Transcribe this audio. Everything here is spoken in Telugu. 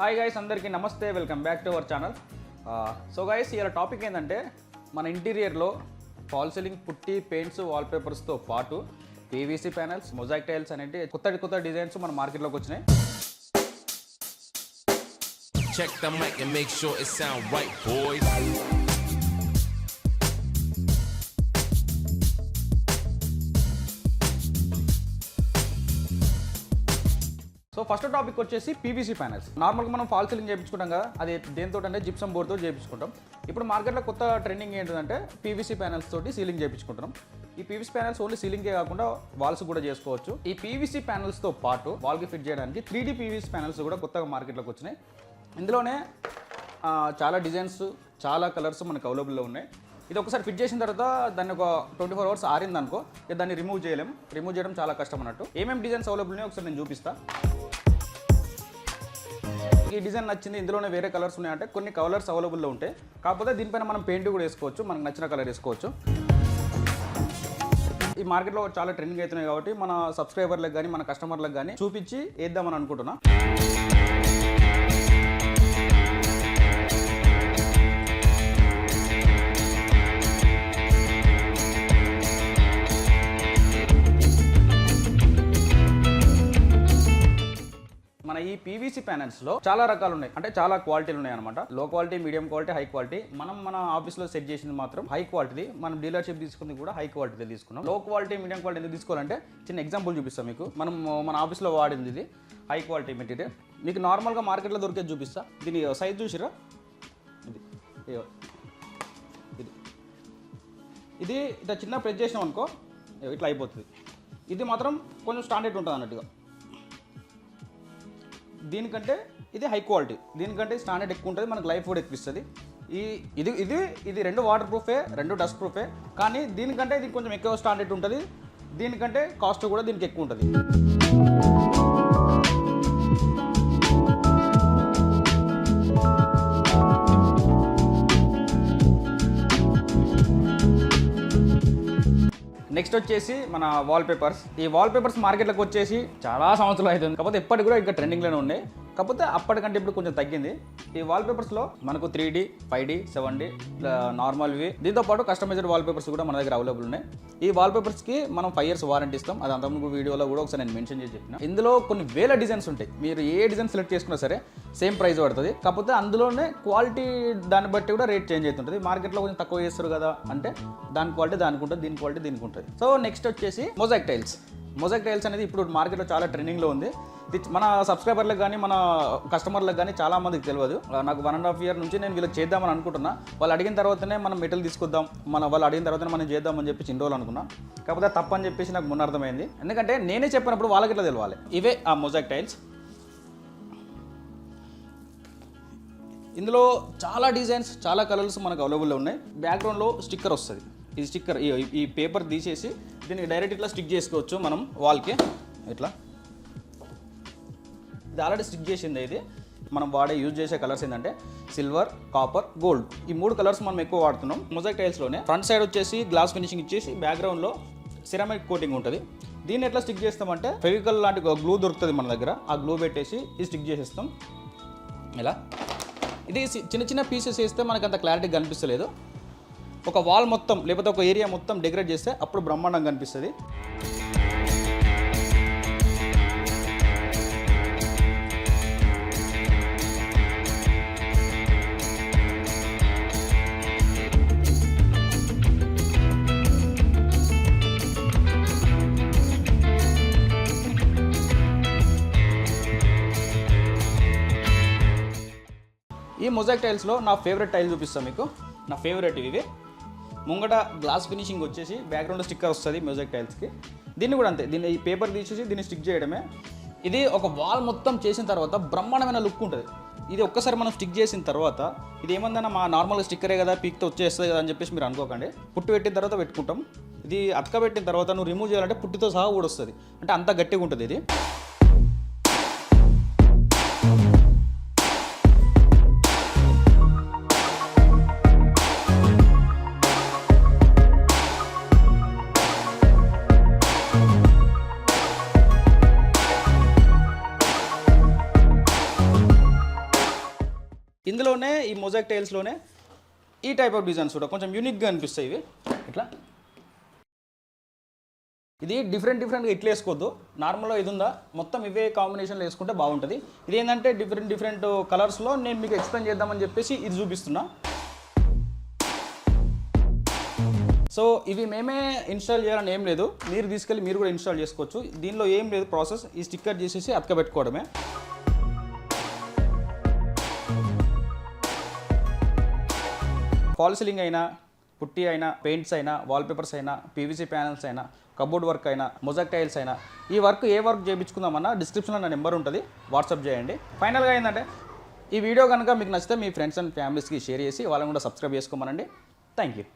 హాయ్ గైస్ అందరికీ నమస్తే. Welcome back to our channel so guys ఇవాళ టాపిక్ ఏంటంటే మన ఇంటీరియర్లో ఫాల్ సీలింగ్ పుట్టి పెయింట్స్ వాల్పేపర్స్తో పాటు పీవీసీ ప్యానల్స్ మొజాక్ టైల్స్ అనేవి కొత్త కొత్త డిజైన్స్ మన మార్కెట్లోకి వచ్చినాయి. Check the mic and make sure it sound right, boys. So first topic వచ్చేసి పీవీసీ ప్యానల్స్ నార్మల్గా మనం ఫాల్ సీలింగ్ చేయించుకుంటాం కదా అది దేంతో అంటే జిప్సం బోర్డ్తో చేయించుకుంటాం. ఇప్పుడు మార్కెట్లో కొత్త ట్రెండింగ్ ఏంటంటే పీవీసీ ప్యానల్స్ తోటి సీలింగ్ చేయించుకుంటున్నాం. ఈ పీవీసీ ప్యానల్స్ ఓన్లీ సీలింగే కాకుండా వాల్స్ కూడా చేసుకోవచ్చు. ఈ పీవీసీ ప్యానల్స్తో పాటు వాల్కి ఫిట్ చేయడానికి త్రీ డీ పీవీసీ ప్యానల్స్ కూడా కొత్తగా మార్కెట్లోకి వచ్చినాయి. ఇందులోనే చాలా డిజైన్స్ చాలా కలర్స్ మనకు అవైలబుల్లో ఉన్నాయి. ఇది ఒకసారి ఫిట్ చేసిన తర్వాత దాన్ని ఒక ట్వంటీ ఫోర్ అవర్స్ ఆరింది అనుకో ఇక దాన్ని రిమూవ్ చేయలేం. రిమూవ్ చేయడం చాలా కష్టం అన్నట్టు. ఏమేమి డిజైన్స్ అవైలబుల్ ఉన్నాయో ఒకసారి నేను చూపిస్తాను ఈ డిజైన్ నచ్చింది ఇందులోనే వేరే కలర్స్ ఉన్నాయంటే కొన్ని కలర్స్ అవైలబుల్లో ఉంటాయి కాకపోతే దీనిపైన మనం పెయింట్ కూడా వేసుకోవచ్చు మనకు నచ్చిన కలర్ వేసుకోవచ్చు. ఈ మార్కెట్లో చాలా ట్రెండింగ్ అవుతున్నాయి కాబట్టి మన సబ్స్క్రైబర్లకు కానీ మన కస్టమర్లకు కానీ చూపించి వేద్దామని అనుకుంటున్నాను పీవీసీ ప్యానల్స్లో చాలా రకాలు ఉన్నాయి అంటే చాలా క్వాలిటీలు ఉన్నాయి అనమాట low quality medium quality high quality మనం మన ఆఫీస్లో సెట్ చేసింది మాత్రం హై క్వాలిటీ మనం డీలర్షిప్ తీసుకుంది కూడా హై క్వాలిటీ తీసుకున్నాం. లో క్వాలిటీ మీడియం క్వాలిటీ ఎందుకు తీసుకోవాలంటే చిన్న ఎగ్జాంపుల్ చూపిస్తాం మీకు. మనం మన ఆఫీస్లో వాడింది ఇది హై క్వాలిటీ మెటీరియల్ మీకు నార్మల్గా మార్కెట్లో దొరికేది చూపిస్తా. దీని సైజ్ చూసిరా ఇది. ఇది. ఇది ఇట్లా చిన్న ప్రెస్ చేసినాం అనుకో ఇట్లా అయిపోతుంది. ఇది మాత్రం కొంచెం స్టాండర్డ్ ఉంటుంది అన్నట్టుగా దీనికంటే ఇది హై క్వాలిటీ దీనికంటే స్టాండర్డ్ ఎక్కువ ఉంటుంది మనకు లైఫ్ కూడా ఎక్కువ ఈ ఇది ఇది ఇది రెండు వాటర్ ప్రూఫే రెండు డస్ట్ ప్రూఫే కానీ దీనికంటే ఇది కొంచెం ఎక్కువ స్టాండర్డ్ ఉంటుంది. దీనికంటే కాస్ట్ కూడా దీనికి ఎక్కువ ఉంటుంది. నెక్స్ట్ వచ్చేసి మన వాల్ పేపర్స్ ఈ వాల్ పేపర్స్ మార్కెట్లకు వచ్చేసి చాలా సంవత్సరాలు అవుతుంది. కాకపోతే ఇప్పటికి కూడా ఇంకా ట్రెండింగ్లోనే ఉన్నాయి. కాకపోతే అప్పటికంటే ఇప్పుడు కొంచెం తగ్గింది. ఈ వాల్ పేపర్స్లో మనకు three D five D seven D నార్మల్వి దీంతో పాటు కస్టమైజ్డ్ వాల్ పేపర్స్ కూడా మన దగ్గర అవైలబుల్ ఉన్నాయి. ఈ వాల్ పేపర్స్కి మనం ఫైవ్ ఇయర్స్ వారంటీ ఇస్తాం. అది అంతకుముందు వీడియోలో కూడా ఒకసారి నేను మెన్షన్ చేసి చెప్పిన. ఇందులో కొన్ని వేల డిజైన్స్ ఉంటాయి. మీరు ఏ డిజైన్ సెలెక్ట్ చేసుకున్నా సరే సేమ్ ప్రైస్ పడుతుంది. కాకపోతే అందులోనే క్వాలిటీ దాన్ని బట్టి కూడా రేట్ చేంజ్ అవుతుంటుంది. మార్కెట్లో కొంచెం తక్కువ చేస్తారు కదా అంటే దాని క్వాలిటీ దానికి ఉంటుంది దీని క్వాలిటీ దీనికి ఉంటుంది. సో నెక్స్ట్ వచ్చేసి మొజాక్ టైల్స్ మొజాక్ టైల్స్ అనేది ఇప్పుడు మార్కెట్లో చాలా ట్రెండింగ్లో ఉంది. ఇది మన సబ్స్క్రైబర్లకు కానీ మన కస్టమర్లకు కానీ చాలా మందికి తెలియదు. నాకు వన్ అండ్ హాఫ్ ఇయర్ నుంచి నేను వీళ్ళకి చేద్దామని అనుకుంటున్నా. వాళ్ళు అడిగిన తర్వాతనే మనం మెటీరియల్ తీసుకొద్దాం. మన వాళ్ళు అడిగిన తర్వాతనే మనం చేద్దామని చెప్పి చిన్న రోజులు అనుకున్నా. కాకపోతే తప్పని చెప్పేసి నాకు మొన్న అర్థమైంది. ఎందుకంటే నేనే చెప్పినప్పుడు వాళ్ళకి ఇట్లా తెలియాలి ఇవే ఆ మొజాక్ టైల్స్ ఇందులో చాలా డిజైన్స్ చాలా కలర్స్ మనకు అవైలబుల్లో ఉన్నాయి. బ్యాక్గ్రౌండ్లో స్టిక్కర్ వస్తుంది. ఈ స్టిక్కర్ ఈ- ఈ పేపర్ తీసేసి దీనికి డైరెక్ట్ ఇట్లా స్టిక్ చేసుకోవచ్చు మనం వాల్కి. ఇట్లా. ఇది ఆల్రెడీ స్టిక్ చేసింది ఇది. మనం వాడే యూజ్ చేసే కలర్స్ ఏంటంటే సిల్వర్ కాపర్ గోల్డ్. ఈ మూడు కలర్స్ మనం ఎక్కువ వాడుతున్నాం. మొజాక్ టైల్స్లోనే ఫ్రంట్ సైడ్ వచ్చేసి గ్లాస్ ఫినిషింగ్ ఇచ్చేసి బ్యాక్గ్రౌండ్లో సిరామిక్ కోటింగ్ ఉంటుంది. దీన్ని ఎట్లా స్టిక్ చేస్తామంటే ఫెవికల్ లాంటి గ్లూ దొరుకుతుంది మన దగ్గర. ఆ గ్లూ పెట్టేసి ఇది స్టిక్ చేసేస్తాం. ఇలా. ఇది చిన్న చిన్న పీసెస్ వేస్తే మనకు అంత క్లారిటీ కనిపిస్తలేదు. ఒక వాల్ మొత్తం లేకపోతే ఒక ఏరియా మొత్తం డెకరేట్ చేస్తే అప్పుడు బ్రహ్మాండంగా కనిపిస్తుంది. ఈ మొజాక్ టైల్స్లో నా ఫేవరెట్ టైల్ చూపిస్తాను మీకు. నా ఫేవరెట్ ఇవి. ముంగట గ్లాస్ ఫినిషింగ్ వచ్చేసి బ్యాక్గ్రౌండ్ స్టిక్కర్ వస్తుంది మ్యూజిక్ టైల్స్కి దీన్ని కూడా అంతే దీన్ని ఈ పేపర్ తీసేసి దీన్ని స్టిక్ చేయడమే. ఇది ఒక వాల్ మొత్తం చేసిన తర్వాత బ్రహ్మాండమైన లుక్ ఉంటుంది. ఇది ఒక్కసారి మనం స్టిక్ చేసిన తర్వాత ఇది ఏమందన్నా మా నార్మల్ స్టిక్కరే కదా పీక్తో వచ్చేస్తుంది కదా అని చెప్పేసి మీరు అనుకోకండి. పుట్టి పెట్టిన తర్వాత పెట్టుకుంటాం. ఇది అతకబెట్టిన తర్వాత నువ్వు రిమూవ్ చేయాలంటే పుట్టితో సహా కూడా వస్తుంది అంటే అంత గట్టిగా ఉంటుంది ఇది. ఇందులోనే ఈ మొజాక్ టైల్స్లోనే ఈ టైప్ ఆఫ్ డిజైన్స్ కూడా కొంచెం యూనిక్గా అనిపిస్తాయి ఇవి. ఇట్లా ఇది డిఫరెంట్ డిఫరెంట్గా ఇట్లా వేసుకోవద్దు. నార్మల్గా ఇది ఉందా? మొత్తం ఇవే కాంబినేషన్లో వేసుకుంటే బాగుంటుంది. ఇది ఏంటంటే డిఫరెంట్ డిఫరెంట్ కలర్స్లో నేను మీకు ఎక్స్ప్లెయిన్ చేద్దామని చెప్పేసి ఇది చూపిస్తున్నా. సో ఇవి మేమే ఇన్స్టాల్ చేయాలని ఏం లేదు. మీరు తీసుకెళ్ళి మీరు కూడా ఇన్స్టాల్ చేసుకోవచ్చు. దీనిలో ఏం లేదు ప్రాసెస్ ఈ స్టిక్కర్ చేసేసి అతకబెట్టుకోవడమే ఫాల్ అయినా పుట్టి అయినా పెయింట్స్ అయినా వాల్పేపర్స్ అయినా పీవీసీ ప్యానల్స్ అయినా కబోర్డ్ వర్క్ అయినా మొజాక్ టైల్స్ అయినా ఈ వర్క్ ఏ వర్క్ చేయించుకుందామన్నా డిస్క్రిప్షన్లో నా నెంబర్ ఉంటుంది. వాట్సాప్ చేయండి. ఫైనల్గా ఏంటంటే ఈ వీడియో కనుక మీకు నచ్చితే మీ ఫ్రెండ్స్ అండ్ ఫ్యామిలీస్కి షేర్ చేసి వాళ్ళని కూడా సబ్స్క్రైబ్ చేసుకోమనండి. Thank you